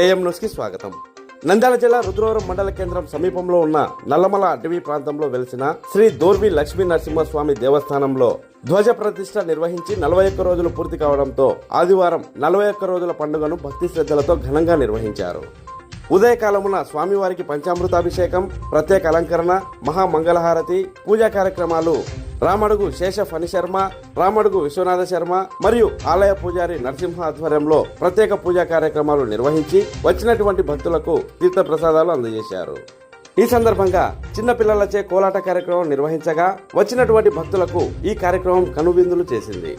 AM న్యూస్కి స్వాగతం. నంద్యాల జిల్లా రుద్రవరం మండల కేంద్రం సమీపంలో ఉన్న నల్లమల అటవీ ప్రాంతంలో వెలిసిన శ్రీ దోర్వి లక్ష్మీ నరసింహస్వామి దేవస్థానంలో ధ్వజ ప్రతిష్ట నిర్వహించి నలభై ఒక్క రోజులు పూర్తి కావడంతో ఆదివారం నలభై ఒక్క రోజుల పండుగను భక్తి శ్రద్ధలతో ఘనంగా నిర్వహించారు. ఉదయకాలమున స్వామివారికి పంచామృతాభిషేకం ప్రత్యేక అలంకరణ మహామంగళహారతి పూజా కార్యక్రమాలు రామడుగు శేష ఫణి శర్మ రామడుగు విశ్వనాథ శర్మ మరియు ఆలయ పూజారి నరసింహ ఆధ్వర్యంలో ప్రత్యేక పూజా కార్యక్రమాలు నిర్వహించి వచ్చినటువంటి భక్తులకు తీర్థ ప్రసాదాలు అందజేశారు. ఈ సందర్భంగా చిన్నపిల్లలచే కోలాట కార్యక్రమం నిర్వహించగా వచ్చినటువంటి భక్తులకు ఈ కార్యక్రమం కనువిందులు చేసింది.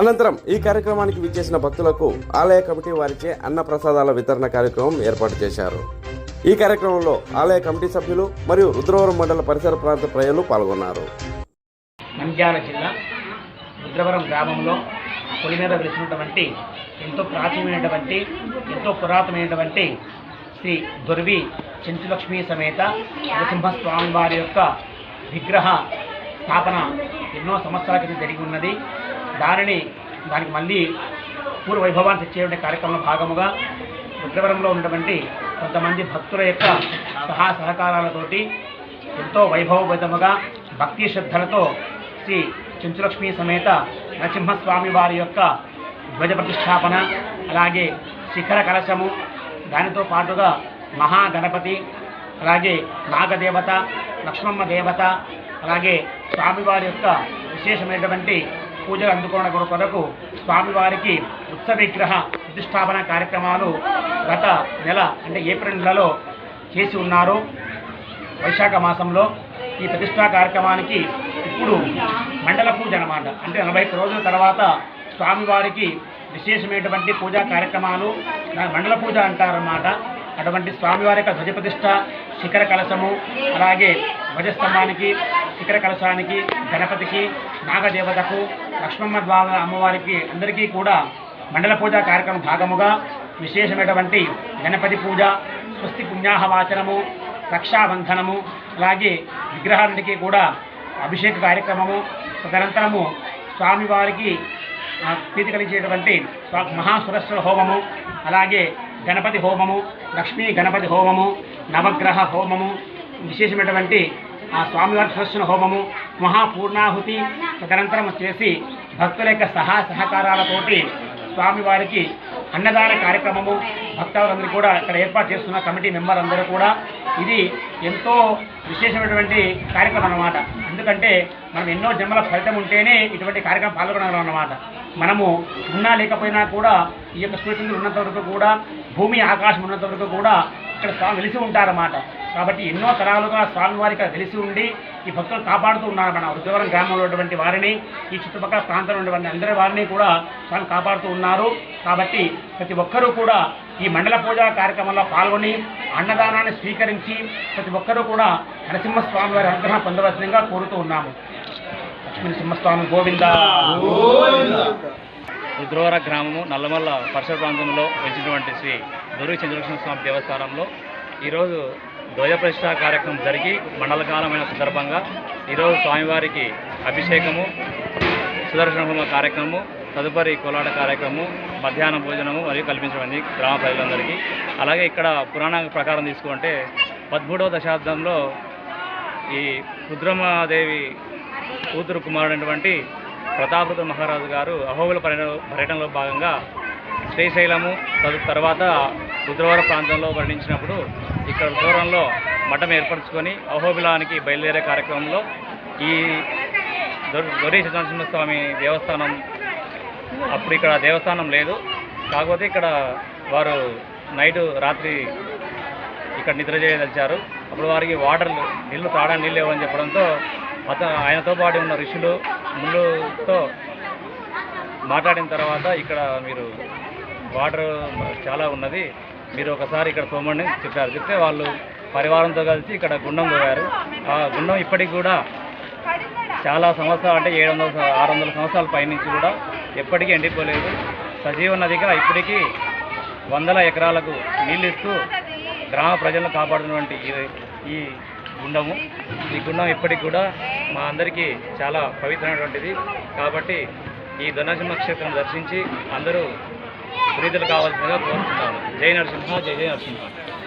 అనంతరం ఈ కార్యక్రమానికి విచ్చేసిన భక్తులకు ఆలయ కమిటీ వారిచే అన్న ప్రసాదాల వితరణ కార్యక్రమం ఏర్పాటు చేశారు. ఈ కార్యక్రమంలో ఆలయ కమిటీ సభ్యులు మరియు రుద్రవరం మండల పరిసర ప్రాంత ప్రజలు పాల్గొన్నారు. నంద్యాల జిల్లా రుద్రవరం గ్రామంలో పొలి మీద వెలిసినటువంటి ఎంతో ప్రాచీనమైనటువంటి ఎంతో పురాతనమైనటువంటి శ్రీ దొర్వి చెంచులక్ష్మి సమేత నరసింహస్వామి వారి యొక్క విగ్రహ స్థాపన ఎన్నో సంవత్సరాల క్రితం జరిగి ఉన్నది. దానిని దానికి మళ్ళీ పూర్వ వైభవాన్ని తెచ్చేటువంటి కార్యక్రమంలో భాగముగా రుద్రవరంలో ఉన్నటువంటి కొంతమంది భక్తుల యొక్క సహా సహకారాలతోటి ఎంతో వైభవబద్ధముగా భక్తి శ్రద్ధలతో శ్రీ చెంచులక్ష్మి సమేత నరసింహస్వామి వారి యొక్క ధ్వజ ప్రతిష్టాపన అలాగే శిఖర కలశము దానితో పాటుగా మహాగణపతి అలాగే నాగదేవత లక్ష్మమ్మ దేవత అలాగే స్వామివారి యొక్క విశేషమైనటువంటి పూజలు అందుకోవడం కొరకు స్వామివారికి ఉత్సవ విగ్రహ ప్రతిష్టాపన కార్యక్రమాలు గత నెల అంటే ఏప్రిల్ నెలలో చేసి ఉన్నారు. వైశాఖ మాసంలో ఈ ప్రతిష్టా కార్యక్రమానికి ఇప్పుడు అన్నమాట. అంటే నలభై ఒక్క రోజుల తర్వాత స్వామివారికి విశేషమైనటువంటి పూజా కార్యక్రమాలు మండల పూజ అంటారన్నమాట. అటువంటి స్వామివారి యొక్క ధ్వజప్రతిష్ట శిఖర కలశము అలాగే ధ్వజస్తంభానికి శిఖర కలశానికి గణపతికి నాగదేవతకు లక్ష్మమ్మ ద్వార అమ్మవారికి అందరికీ కూడా మండల పూజ కార్యక్రమం భాగముగా విశేషమైనటువంటి గణపతి పూజ స్వస్తి పుణ్యాహవాచనము రక్షాబంధనము అలాగే విగ్రహానికి కూడా అభిషేక కార్యక్రమము తదనంతరము స్వామివారికి ఆ, ప్రీతి కలిగేటువంటి మహాసురస్వర హోమము అలాగే గణపతి హోమము లక్ష్మీ గణపతి హోమము నవగ్రహ హోమము విశేషమైనటువంటి ఆ స్వామివారి సుదర్శన హోమము మహాపూర్ణాహుతి తదనంతరం చేసి భక్తుల యొక్క సహా సహకారాలతోటి స్వామివారికి అన్నదాన కార్యక్రమము భక్తులందరూ కూడా ఇక్కడ ఏర్పాటు చేస్తున్న కమిటీ మెంబర్ అందరూ కూడా ఇది ఎంతో విశేషమైనటువంటి కార్యక్రమం అన్నమాట. ఎందుకంటే మనం ఎన్నో జన్మల ఫలితం ఉంటేనే ఇటువంటి కార్యక్రమం పాల్గొనగలం అన్నమాట. మనము ఉన్నా లేకపోయినా కూడా ఈ యొక్క సూచనలు ఉన్నంత వరకు కూడా భూమి ఆకాశం ఉన్నంత వరకు కూడా ఇక్కడ స్వామి వెలిసి ఉంటారన్నమాట. కాబట్టి ఎన్నో తరాలుగా స్వామివారి ఇక్కడ వెలిసి ఉండి ఈ భక్తులు కాపాడుతూ ఉన్నారు మన రుద్రవరం గ్రామంలో ఉన్నటువంటి వారిని ఈ చుట్టుపక్కల ప్రాంతంలో ఉన్నటువంటి అందరి వారిని కూడా స్వామి కాపాడుతూ ఉన్నారు. కాబట్టి ప్రతి ఒక్కరూ కూడా ఈ మండల పూజా కార్యక్రమంలో పాల్గొని అన్నదానాన్ని స్వీకరించి ప్రతి ఒక్కరూ కూడా నరసింహస్వామి వారి అనుగ్రహం పొందవలసిందిగా కోరుతూ ఉన్నాము. లక్ష్మీ నరసింహస్వామి గోవింద. రుద్రవర గ్రామము నల్లమల్ల పరిసర ప్రాంతంలో వచ్చినటువంటి శ్రీ దుర్గి చంద్రకృష్ణ స్వామి దేవస్థానంలో ఈరోజు ధ్వజ ప్రతిష్ట కార్యక్రమం జరిగి మండలకాలమైన సందర్భంగా ఈరోజు స్వామివారికి అభిషేకము సుదర్శన హోమ కార్యక్రమము తదుపరి కోలాట కార్యక్రమము మధ్యాహ్న భోజనము మరియు కల్పించబడింది గ్రామ ప్రజలందరికీ. అలాగే ఇక్కడ పురాణ ప్రకారం తీసుకుంటే పదమూడవ దశాబ్దంలో ఈ రుద్రమాదేవి కూతురు కుమారుడైనటువంటి ప్రతాపరుద్ర మహారాజు గారు అహోబుల పర్యటన పర్యటనలో భాగంగా శ్రీశైలము తదు తర్వాత రుద్రవర ప్రాంతంలో వర్ణించినప్పుడు ఇక్కడ రుద్రవరంలో మఠం ఏర్పరచుకొని అహోబిలానికి బయలుదేరే కార్యక్రమంలో ఈ దొరి నరసింహస్వామి దేవస్థానం అప్పుడు ఇక్కడ దేవస్థానం లేదు. కాకపోతే ఇక్కడ వారు నైట్ రాత్రి ఇక్కడ నిద్ర చేయదలిచారు. అప్పుడు వారికి వాటర్ నీళ్ళు తాడా నీళ్ళు లేవని చెప్పడంతో అత ఆయనతో పాటు ఉన్న ఋషులు ముళ్ళుతో మాట్లాడిన తర్వాత ఇక్కడ మీరు వాటర్ చాలా ఉన్నది. మీరు ఒకసారి ఇక్కడ తోమండి చెప్పారు. చెప్తే వాళ్ళు పరివారంతో కలిసి ఇక్కడ గుండం తోగారు ఆ గుండం ఇప్పటికి కూడా చాలా సంవత్సరాలు అంటే ఏడు వందల ఆరు వందల సంవత్సరాల పైనుంచి కూడా ఎప్పటికీ ఎండిపోలేదు. సజీవ నదిగా ఇప్పటికీ వందల ఎకరాలకు నీళ్ళు ఇస్తూ గ్రామ ప్రజలను కాపాడుతున్నటువంటి ఈ గుండము. ఈ గుండం ఇప్పటికి కూడా మా అందరికీ చాలా పవిత్రమైనటువంటిది. కాబట్టి ఈ ధనసింహ క్షేత్రం దర్శించి అందరూ ప్రీతులు కావాల్సిందిగా కోరుతున్నాను జై నరసింహ జై జై నరసింహ.